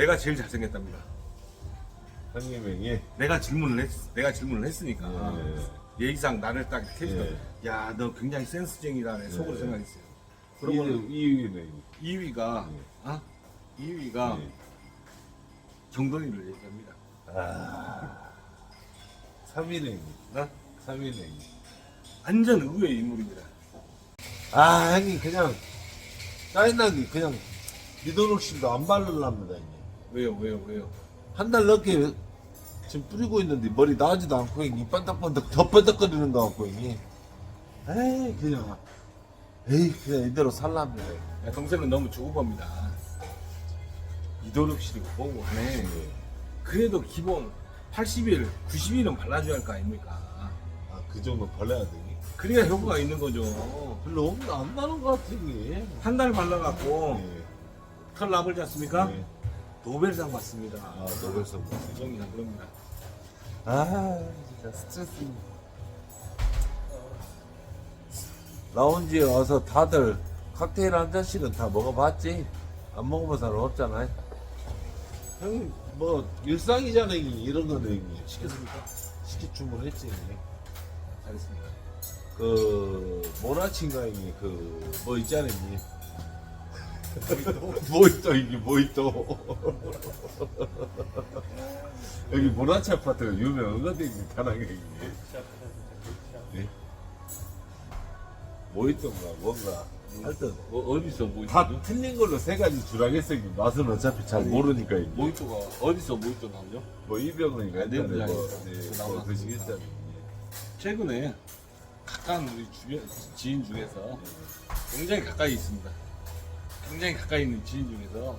내가 제일 잘생겼답니다. 형님이 내가 질문을 했, 내가 질문을 했으니까 예. 예의상 나를 딱 이렇게 해주다. 예. 야, 너 굉장히 센스쟁이다네 속으로 예. 생각했어요. 그러면 2위는 2위가 예. 아 2위가 예. 정돈이를 얘기합니다. 3위는 나 3위는 완전 의외의 인물입니다. 아 형님 그냥 짜증나게 그냥 미도록실도 안 바르랍니다 형님 왜요, 왜요, 왜요? 한 달 넘게 지금 뿌리고 있는데 머리 나지도 않고 형님 반짝반짝 더 반짝거리는 거 같고 형님 에이 그냥 에이 그냥 이대로 살랍니다 야, 동생은 너무 조급합니다. 이도력실이고 뭐고 하네. 그래도 기본 80일, 90일은 발라줘야 할 거 아닙니까? 아그 정도 발라야 되니 그래야 효과가 있는 거죠. 별로 없나 안 나는 것 같아 형님 한달 발라갖고 예. 털 나버지 않습니까? 예. 노벨상 받습니다. 아 노벨상 그럽니다, 그럽니다. 아 진짜 스트레스 라운지에 와서 다들 칵테일 한 잔씩은 다 먹어봤지? 안 먹어본 사람 없잖아요 형님 뭐 일상이잖아요 이런 거는 형님 시켰습니까? 시키 주문했지 형님 잘했습니다. 그 모라친가 형님 그 뭐 있잖아요 형님 모히또 이게 모히또 여기 모라치 아파트가 유명하거든요 다낭에 형님 예? 모히또인가 뭔가 하여튼 어, 어디서 모히또? 다 틀린 걸로 세 가지 주라겠어요 맛은 어차피 잘 모르니까 이게 모히또가 어디서 모히또 나오죠? 뭐 이병헌이가 아, 네, 옛날에 뭐, 부장이죠. 네, 그뭐 나왔었으니까. 드시겠잖아요 최근에 가까운 우리 주변 지인 중에서 굉장히 가까이 있습니다. 굉장히 가까이 있는 지인 중에서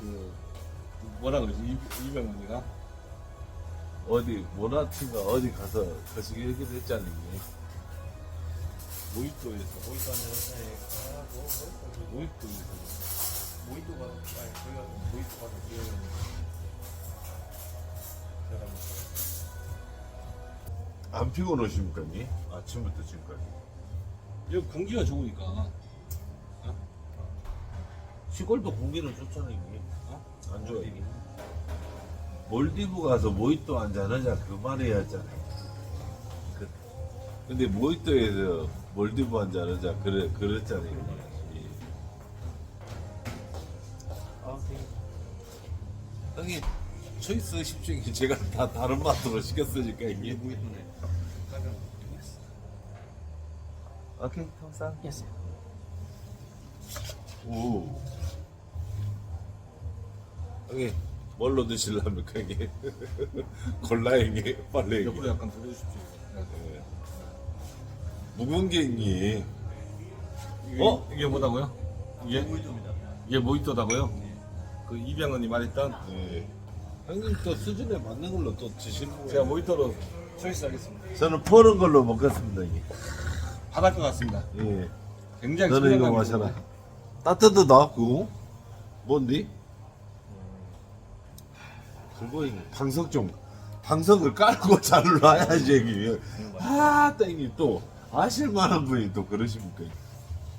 그 뭐라 그러지? 이- 이병헌이가? 어디 모라치가 어디 가서 거시기 얘기를 했잖아요 모히또에서. 모히또 회사에 가고 모히또에서. 모히또가 아니 저희가 모히또 가서 기회는 제가 뭐 안 피곤하십니까 니? 아침부터 지금까지? 여기 공기가 좋으니까 시골도 공기는 좋잖아요 이게. 어? 안 좋아요 몰디브 가서 모히또 한잔 하자 그 말해야 했잖아요. 그, 근데 모히또에서 몰디브 한잔 하자 그래, 그랬잖아요 예. 아, 형님 초이스 10중에 제가 다 다른 맛으로 시켰으니까 이게. 모히또네. 오케이 yes. 오 형님 뭘로 드실랍니까 이게 골라 형님 빨리 옆으로 약간 돌려주십시오. 예. 묵은 게 형님 이게, 어? 이게 뭐다고요? 이게 모히또입니다. 이게 모히또다고요? 그 이병헌이 말했던 예. 형님 또 수준에 맞는 걸로 또 드시는 거예요 제가 모히또로 초이스 하겠습니다. 저는 퍼는 걸로 먹겠습니다 형님 바닷가 같습니다. 예. 굉장히 너는 이거 마셔라. 따뜻하다 그거 뭔데? 그거 형님 방석 좀 방석을 깔고 잘 놔야지 형님 아 땡이 또 아실만한 분이 또 그러십니까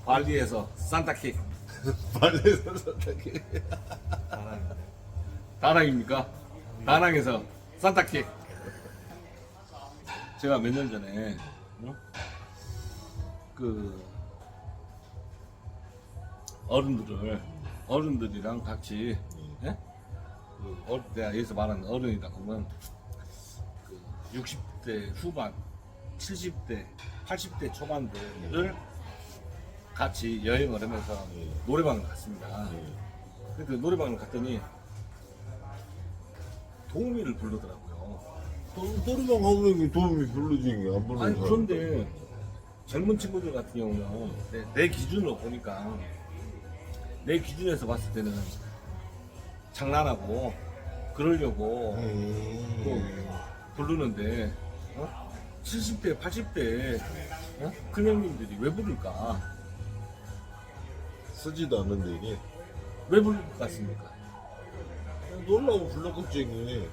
발리에서 산타킥 발레에서 선택해 다낭입니까? 다낭에서 산타킥 제가 몇 년 전에 어? 그 어른들을 어른들이랑 같이 예? 그 어, 내가 여기서 말하는 어른이다 보면 그 60대 후반 70대 80대 초반들을 같이 여행을 하면서 예. 노래방을 갔습니다. 그 노래방을 갔더니 도우미를 부르더라고요. 노래방 가면 도움이 별로지 안 부르는 아니 사람. 그런데 젊은 친구들 같은 경우는 내, 내 기준으로 보니까 내 기준에서 봤을 때는 장난하고 그러려고 음. 또 부르는데 어? 70대 80대 어? 큰 형님들이 왜 부를까? 쓰지도 않는데 이게 왜 부를 것 같습니까? 놀라고 불렀겠지 이게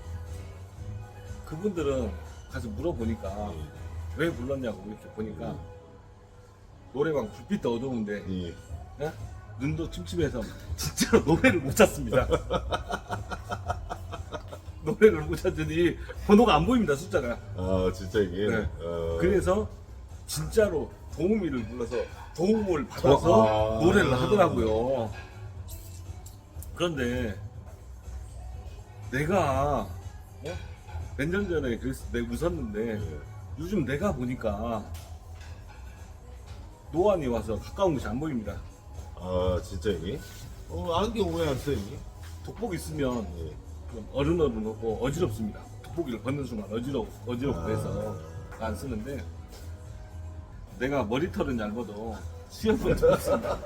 그분들은 가서 물어보니까 왜 불렀냐고 이렇게 보니까 노래방 불빛도 어두운데 예. 예? 눈도 침침해서 진짜로 노래를 못 찾습니다. 노래를 하고 찾더니 번호가 안 보입니다 숫자가. 아 진짜 이게. 네. 어. 그래서 진짜로 도우미를 불러서 도움을 받아서 아. 노래를 하더라고요. 그런데 내가 어? 몇년 전에 그랬을 때 웃었는데 네. 요즘 내가 보니까 노안이 와서 가까운 곳이 안 보입니다. 아 진짜 이게. 어 안경 왜안써 이게? 돋보기 쓰면 예. 좀 어른어른하고 어지럽습니다. 돋보기를 벗는 순간 어지럽 어지럽고 해서 안 쓰는데 내가 머리털은 얇아도 수염은 없습니다.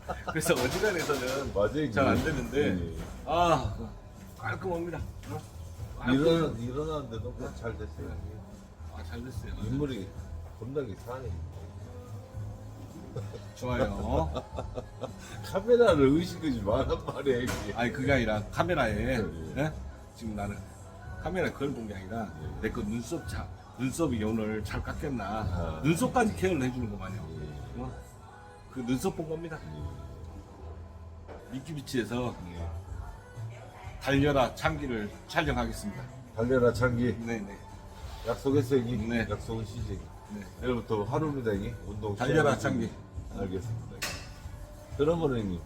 그래서 어지간해서는 맞아요. 잘 안 되는데 예. 아 깔끔합니다. 어? 일어나 일어나는데도 뭐잘 됐어요. 이게. 아잘 됐어요. 인물이 겁나게 사네. 좋아요. 카메라를 의식하지 말란 말이야 이게. 아니 그게 아니라 카메라에 예. 예? 지금 나는 카메라 그걸 본 게 아니라 예. 내거 눈썹 자 눈썹이 오늘 잘 깎였나 아. 눈썹까지 케어를 해주는 거만요. 어? 그 눈썹 본 겁니다. 미키비치에서 달려라 창기를 촬영하겠습니다. 달려라 창기 네네. 약속했어 이게. 네. 약속은 시지. 네. 내일부터 하루입니다 이게 운동. 달려라. 창기. 알겠습니다. 그러면 형님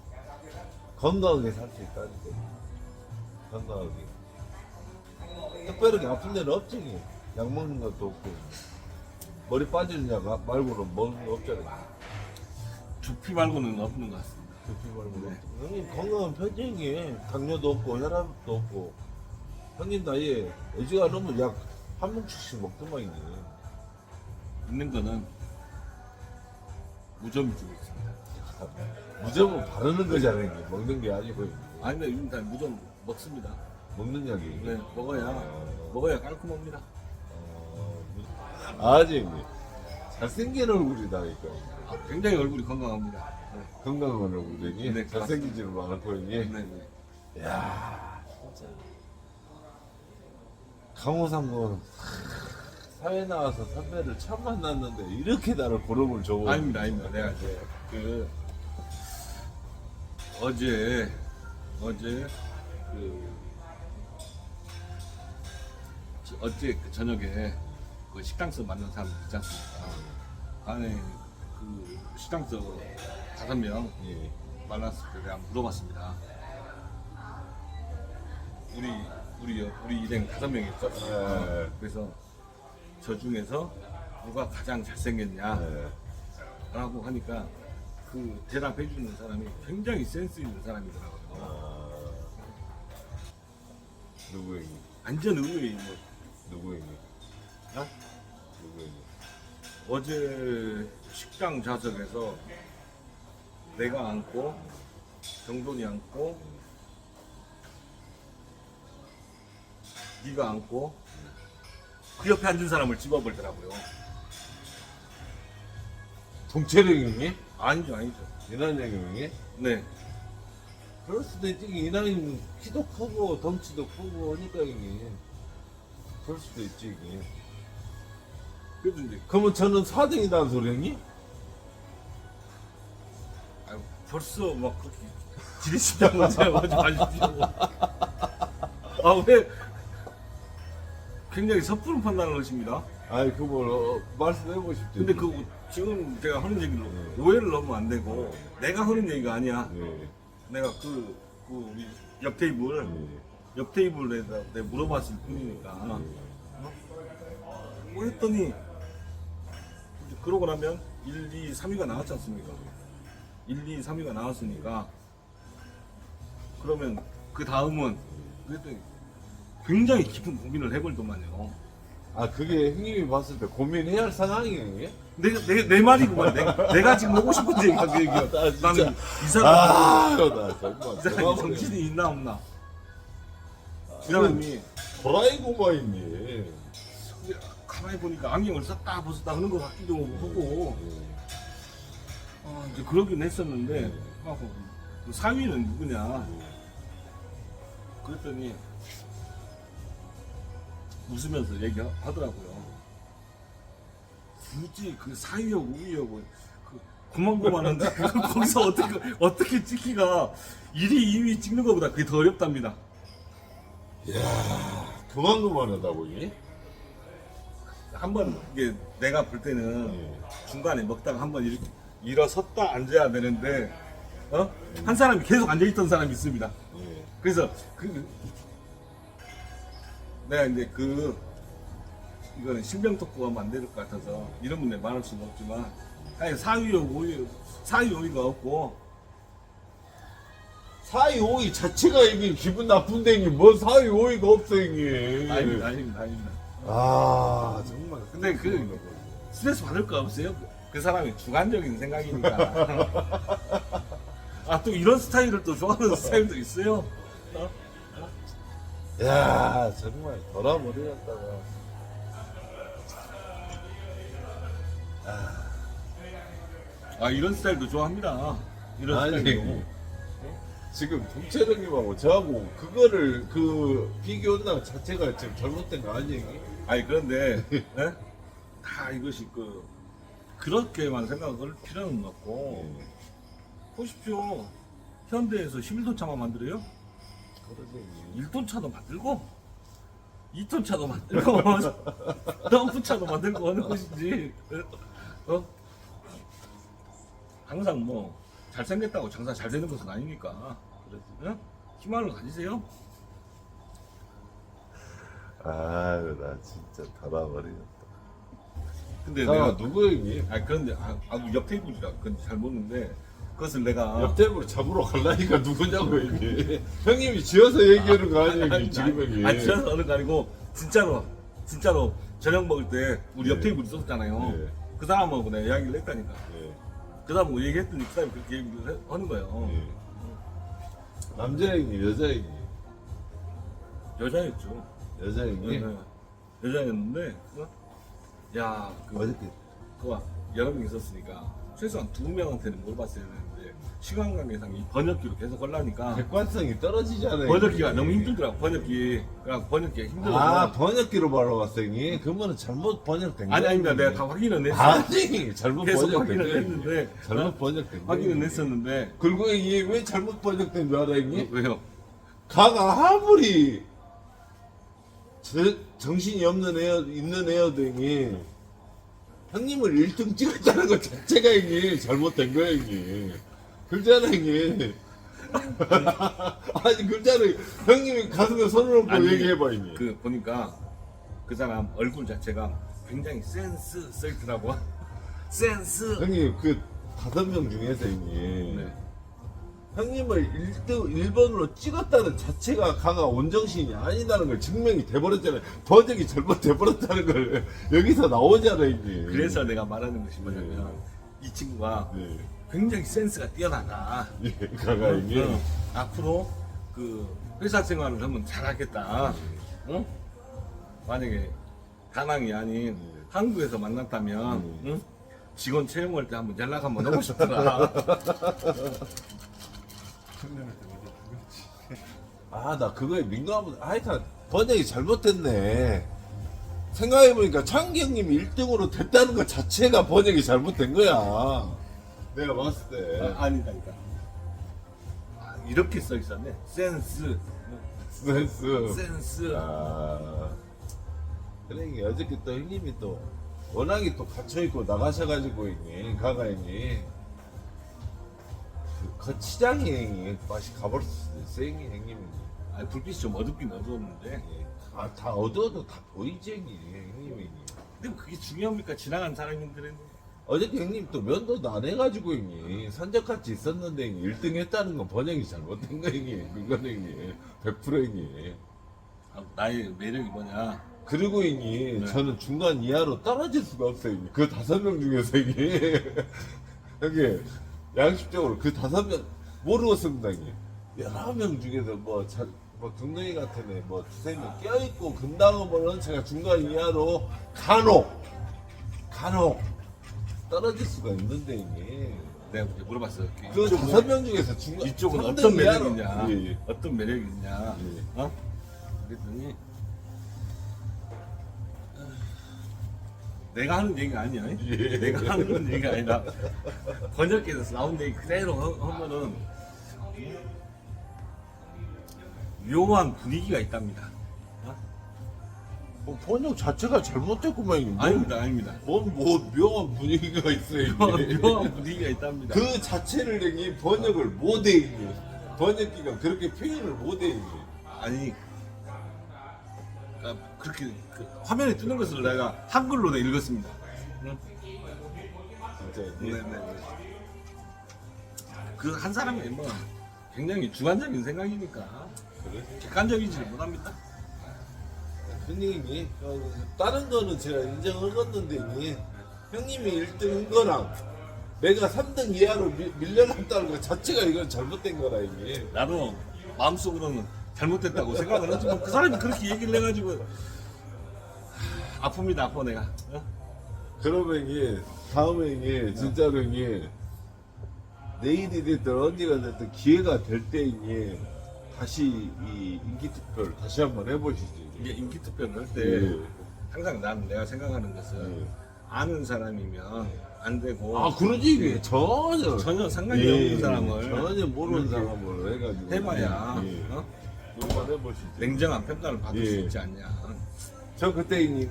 건강하게 살 수 있다는 거. 건강하게. 특별하게 아픈 데는 없지. 약 먹는 것도 없고. 머리 빠지는 약 말고는 먹는 거 없잖아요. 두피 말고는 없는 것 같습니다. 두피 말고. 네. 형님 건강한 편이게 당뇨도 없고 혈압도 없고. 형님 나이에 않으면 약한 뭉치씩 먹더만 이게. 있는 거는 무좀이 주고 있습니다. 무조건 바르는 거잖아요. 이게. 먹는 게 아니고 아니 근데 요즘 다 무좀 먹습니다. 먹는 약이. 이게. 네 먹어야 먹어야 깔끔합니다. 어, 아직 잘생긴 얼굴이다 이거 아, 굉장히 얼굴이 건강합니다. 네. 건강한 얼굴이니 네, 잘생기지는 않고 이니 네, 네. 야 진짜 강호상군 사회 나와서 선배를 처음 만났는데 이렇게 나를 부름을 줘 아닙니다, 아닙니다. 내가 이제 그 어제 어제 그 저- 어제 그 저녁에 그 식당서 만난 사람 있지 않습니까? 안에 그 식당서 다섯 명 예. 만났을 때 내가 물어봤습니다. 우리 우리 우리 일행 다섯 명이 있었어. 네. 그래서 저 중에서 누가 가장 잘생겼냐? 네. 라고 하니까 그 대답해 주는 사람이 굉장히 센스 있는 사람이더라고요. 아, 누구에게 완전 의외의 뭐 누구에게 어? 누구에게 어제 식당 좌석에서 내가 앉고 정돈이 앉고 네가 앉고 그 옆에 앉은 사람을 집어버리더라고요. 동철이 형이 아니죠, 아니죠. 이난영 형이 네, 그럴 수도 있지. 이나는 키도 크고 덩치도 크고 하니까 이게 그럴 수도 있지 이게. 그래도 이제 그러면 저는 4등이다는 소리 형이? 아유, 벌써 막 그렇게 지리신다고 생각하지 마십시오. 아, 왜 굉장히 섣부른 판단을 하십니다. 아이 그걸 어, 말씀해 보십시오. 근데 그 지금 제가 하는 얘기로 네. 오해를 넣으면 안 되고 내가 하는 얘기가 아니야. 네. 내가 그, 그 우리 옆 테이블 네. 옆 테이블에다 내가 물어봤을 뿐이니까 어? 뭐 했더니 이제 그러고 나면 1, 2, 3위가 나왔지 않습니까? 1, 2, 3위가 나왔으니까 그러면 그 다음은 그랬더니 굉장히 깊은 고민을 해볼더만요. 아 그게 형님이 봤을 때 고민해야 할 상황이에요? 내, 내, 내 말이구만. 내, 내가 지금 하고 싶은 얘기가 그 얘기야. 나 진짜- 나는 이 사람, 아, 나 정말 이 사람이 대박이네. 정신이 있나 없나. 이 사람이 도라이고만 있니? 가만히 보니까 안경을 썼다 벗었다 하는 것 같기도 하고 아, 이제 그러긴 했었는데 아, 그 상위는 누구냐 그랬더니 웃으면서 얘기하더라고요 굳이 그 사위하고 우위하고 그 고만고만한데 거기서 어떻게 어떻게 찍기가 1위 2위 찍는 것보다 그게 더 어렵답니다 야 그만그만하다고 이? 한번 이게 내가 볼 때는 예. 중간에 먹다가 한번 일어섰다 앉아야 되는데 어? 한 사람이 계속 앉아 있던 사람이 있습니다. 예. 그래서 그 내가 이제 그 이거는 신병특구가 만들 것 같아서 이런 분들 많을 수는 없지만 아니 4위 5위 4위 5위가 없고. 4위 5위 자체가 이게 기분 나쁜데 이게 뭐 4위 5위가 없어 이게 아닙니다 아닙니다 아닙니다. 아 정말. 근데 그 스트레스 받을 거 없어요? 그, 그 사람의 주관적인 생각이니까. 아 또 이런 스타일을 또 좋아하는 스타일도 있어요? 어? 야 정말 돌아버리겠다가 아 이런 스타일도 좋아합니다. 이런 아니 스타일도 지금 동철형님하고 저하고 그거를 그 비교한다는 자체가 지금 잘못된 거 아니에요? 아니 그런데 예? 다 이것이 그 그렇게만 생각할 필요는 없고. 보십시오. 현대에서 11톤 차만 만들어요? 그러지 1톤 차도 만들고 2톤 차도 만들고 덤프 차도 만들고 하는 것이지 어? 항상 뭐 잘생겼다고 장사 잘 되는 것은 아니니까 예? 희망을 가지세요 아유 나 진짜 돌아버리겠다 근데 자 내가 누구 형님? 아 그런데 아, 아 옆 테이블이라 그건 잘 모르는데 그것을 내가 옆 테이블 잡으러 갈라니까 누구냐고 이게. 형님이 지어서 얘기하는 거 아니에요 아니, 지금 형이 아니 지어서 하는 거 아니고 진짜로 진짜로 저녁 먹을 때 우리 옆 네. 테이블 있었잖아요. 네. 그 사람하고 내가 이야기를 했다니까. 예, 그 사람하고 얘기했더니 그 사람이 그렇게 얘기를 해- 하는 거예요. 예. 남자 형님 여자 형님 여자였죠. 여자 네, 형님 네. 여자였는데 어? 야 그, 어저께. 그거 여러 명 있었으니까 최소한 두 명한테는 물어봤어야 되는데 시간 관계상 이 번역기로 계속 하려니까 객관성이 떨어지잖아요 번역기가. 너무 힘들더라고 번역기 번역기가 힘들어서 아 번역기로 발라봤어 형님 그러면 잘못 번역된 아니 거예요, 아닙니다 내가. 다 확인은 했어 아니 잘못 계속 번역된 확인을 거예요, 했는데. 잘못 어? 번역된 확인은 형님. 했었는데 그리고 이게 왜 잘못 번역된 줄 알아 형님? 왜요? 가가 아무리 저, 정신이 없는 애 있는 애여도 형님 형님을 1등 찍었다는 것 자체가 형님 잘못된 거예요 형님 그렇잖아 형님 아니 그렇잖아 형님이 가슴에 손을 얹고 아니, 얘기해봐 형님 그 보니까 그 사람 얼굴 자체가 굉장히 센스 셀트라고. 센스. 형님 그 다섯 명 중에서 형님 네. 형님을 1등 1번으로 찍었다는 자체가 가가 온정신이 아니다는 걸 증명이 돼버렸잖아요. 번역이 잘못돼버렸다는 걸 여기서 나오잖아요 형님 그래서 내가 말하는 것이 뭐냐면 이 친구가 네. 굉장히 센스가 뛰어나다. 예, 가가 형님 어, 앞으로 그 회사 생활을 하면 잘하겠다. 응? 만약에 다낭이 아닌 한국에서 만났다면 음. 응? 직원 채용할 때 한번 연락 한번 하고 싶더라. 아나 그거에 민감한 하여튼 번역이 잘못됐네. 생각해보니까 창기 형님이 1등으로 됐다는 것 자체가 번역이 잘못된 거야 내가 봤을 때. 아, 아니다니까. 아, 이렇게 써 있었네. 센스. 센스. 센스. 아. 그래 이게 어저께 또 형님이 또 워낙에 또 갇혀 있고 나가셔가지고 형님 가가 형님. 그 거치장이 형님 맛이 가버릴 수도 있어 형님 형님이. 아, 불빛이 좀 어둡긴 어두웠는데. 예. 아, 다 어두워도 다 보이지 형님 형님 형님 근데 그게 중요합니까? 지나간 사람들은 어저께 형님 또 면도도 안 해가지고 형님 산적같이 있었는데 형님 1등 했다는 건 번역이 잘못된 거 형님. 그건 형님. 100% 형님. 아, 나의 매력이 뭐냐? 그리고 형님 네. 저는 중간 이하로 떨어질 수가 없어요 형님. 그 다섯 명 중에서 형님. 형님 양심적으로 그 다섯 명 모르고 씁니다 형님. 여러 명 중에서 뭐 자, 뭐 등등이 같은 애뭐 두세 명 껴있고 근당하면은 제가 중간 이하로 간혹 간혹 떨어질 수가 있는데 형님 내가 이제 물어봤어 그 이쪽은- 다섯 명 중에서 중간 이쪽은 삼등 어떤 이하로. 매력이냐 예, 예. 어떤 매력이 있냐 예. 어? 그랬더니 내가 하는 얘기가 아니야 예. 내가 하는 얘기가 아니라 번역기에서 나온 얘기 그대로 하- 하면은 묘한 분위기가 있답니다 어? 어, 번역 자체가 잘못됐구만 이게. 아닙니다, 아닙니다. 뭔 뭐 묘한 분위기가 있어요. 이게. 묘한 분위기가 있답니다. 그 자체를 내기 번역을 못해 이게. 번역기가 그렇게 표현을 못해 이게. 아니, 그러니까 그렇게 그 화면에 뜨는 것을 내가 한글로 내 읽었습니다. 응? 진짜 네, 이게. 네, 네. 그한 사람의 뭐 굉장히 주관적인 생각이니까 그래? 객관적이지 못합니다. 형님이 어, 다른 거는 제가 인정을 걷는데 형님이 1등인 거랑 내가 3등 이하로 밀- 밀려났다는 것 자체가 이건 잘못된 거라 이게. 나도 마음속으로는 잘못됐다고 생각을 하지만 그 사람이 그렇게 얘기를 해가지고 하, 아픕니다, 아파 내가. 어? 그러면 이게 다음에 이게 진짜로 이게 내일이 됐든 언제가 됐든 기회가 될 때 이게 다시 이 인기 투표를 다시 한번 해보시지. 이게 인기 투표를 할때 예. 항상 나는 내가 생각하는 것은 예. 아는 사람이면 안 되고 아 그러지 이게 전혀 전혀 상관이 예, 없는 사람을 전혀 모르는 사람을 해가지고 해봐야 예. 어? 한번 해보시지. 냉정한 평가를 받을 수 예. 있지 않냐. 저 그때 이니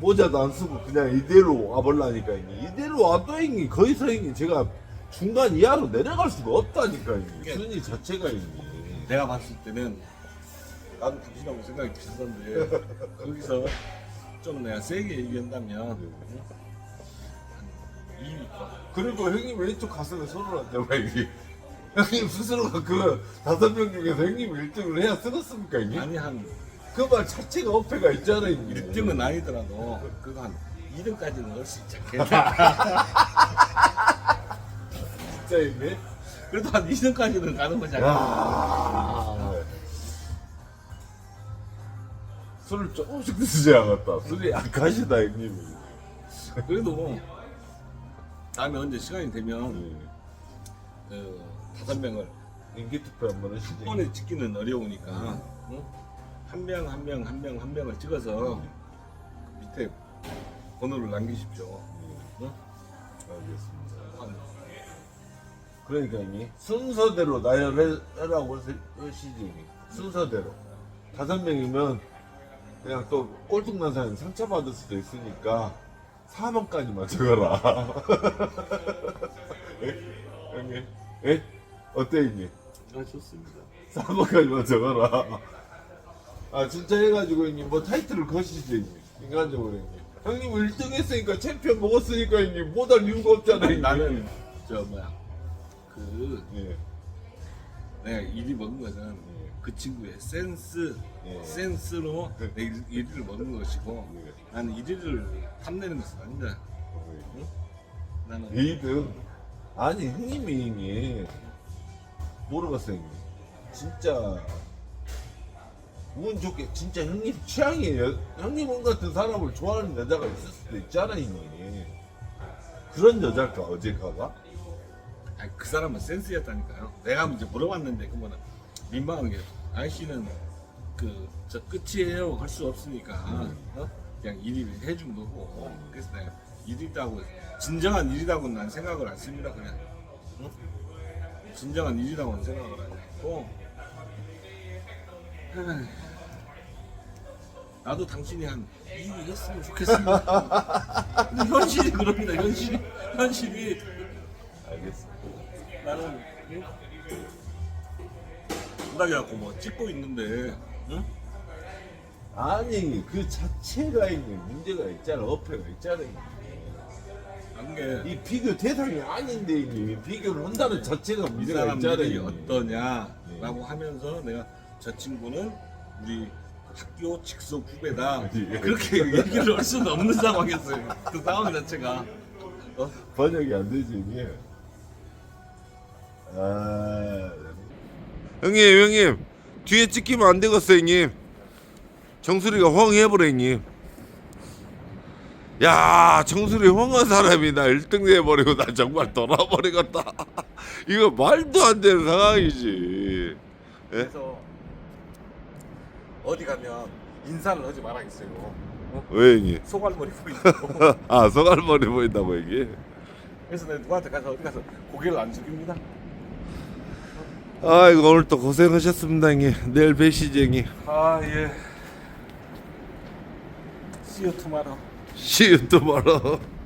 모자도 안 쓰고 그냥 이대로 와볼라니까 이니 이대로 와도 이니 거기서 이니 제가 중간 이하로 내려갈 수가 없다니까 이니 이게- 순위 자체가 이니 내가 봤을 때는 나도 당신하고 생각이 비슷한데 거기서 좀 내가 세게 얘기한다면 한 2위권 그리고 형님 왼쪽 가슴에 손을 얹어봐 이게 형님 스스로가 그 다섯 명 중에서 형님 1등을 해야 쓰겠습니까 이게? 아니 한 그 말 자체가 어폐가 있잖아 이게 1등은 아니더라도 그거 한 2등까지는 넣을 수 있지 않겠냐 진짜 이게 그래도 한 2등까지는 가는 거지 않겠냐 야 술을 조금씩 드시지 않았다. 술이 약하시다 형님이. 그래도 뭐 다음에 언제 시간이 되면 예. 그 다섯 명을 인기 투표 한번 한 번에 찍기는 어려우니까 한 명 한 명 한 명 한 명을 찍어서 그 밑에 번호를 남기십시오. 응? 알겠습니다. 한 그러니까 이 순서대로 나열해라고 하시지 순서대로. 다섯 명이면 그냥 또 꼴등난 사람 상처받을 수도 있으니까 4번까지만 적어라 예? 형님 예? 어때 형님? 아 좋습니다. 4번까지만 적어라 아 진짜 해가지고 형님 뭐 타이틀을 거시지 형님 인간적으로 형님 형님 1등 했으니까 챔피언 먹었으니까 형님 못할 이유가 없잖아 아니, 형님 나는 저 뭐야 그 예. 내가 1위 먹은 것은 그 친구의 센스 예. 센스로 내 1위를 먹는 것이고 예. 나는 1위를 탐내는 것은 아니다. 나는 2등 아니 형님이 형님. 모르겠어요 형님. 진짜 운 좋게 진짜 형님 취향이에요. 형님 같은 사람을 좋아하는 여자가 있을 수도 있잖아 형님. 그런 여자일까 어제가가? 아니, 그 사람은 센스였다니까요. 내가 이제 물어봤는데 그거는 민망한 게. 아저씨는 그저 끝이에요. 할 수 없으니까. 어? 그냥 1위를 해준 거고. 그래서 내가 1위다고 진정한 1위라고는 난 생각을 안 씁니다 그냥. 어? 진정한 1위라고는 생각을 안 했고. 나도 당신이 한 2위 했으면 좋겠습니다. 근데 현실이 그럽니다. 현실이 현실이. 알겠습니다. 나는 생각해갖고 뭐 찍고 있는데 응? 아니 그 자체가 있는 문제가 있잖아 어폐가 있잖아. 안게 이 비교 대상이 아닌데 형님 비교를 한다는 자체가 이 문제가 있잖아 사람들이 형님. 어떠냐라고 하면서 내가 저 친구는 우리 학교 직속 후배다 예. 그렇게 얘기를 할 수는 없는 상황이었어요 그 상황 자체가 어? 번역이 안 되지 이게. 아 형님 형님 뒤에 찍히면 안 되겠어 형님. 정수리가 헝해버려 형님. 야 정수리 헝한 사람이 나 1등 돼버리고 나 정말 돌아버리겠다. 이거 말도 안 되는 상황이지. 예? 그래서 어디 가면 인사를 하지 말아야겠어요 어? 왜 형님? 소갈머리 보인다고 아 소갈머리 보인다고 이게? 그래서 내가 누구한테 가서 어디 가서 고개를 안 숙입니다 아이고 오늘 또 고생하셨습니다 형님. 내일 뵈시죠 형님. 아 예. See you tomorrow. See you tomorrow.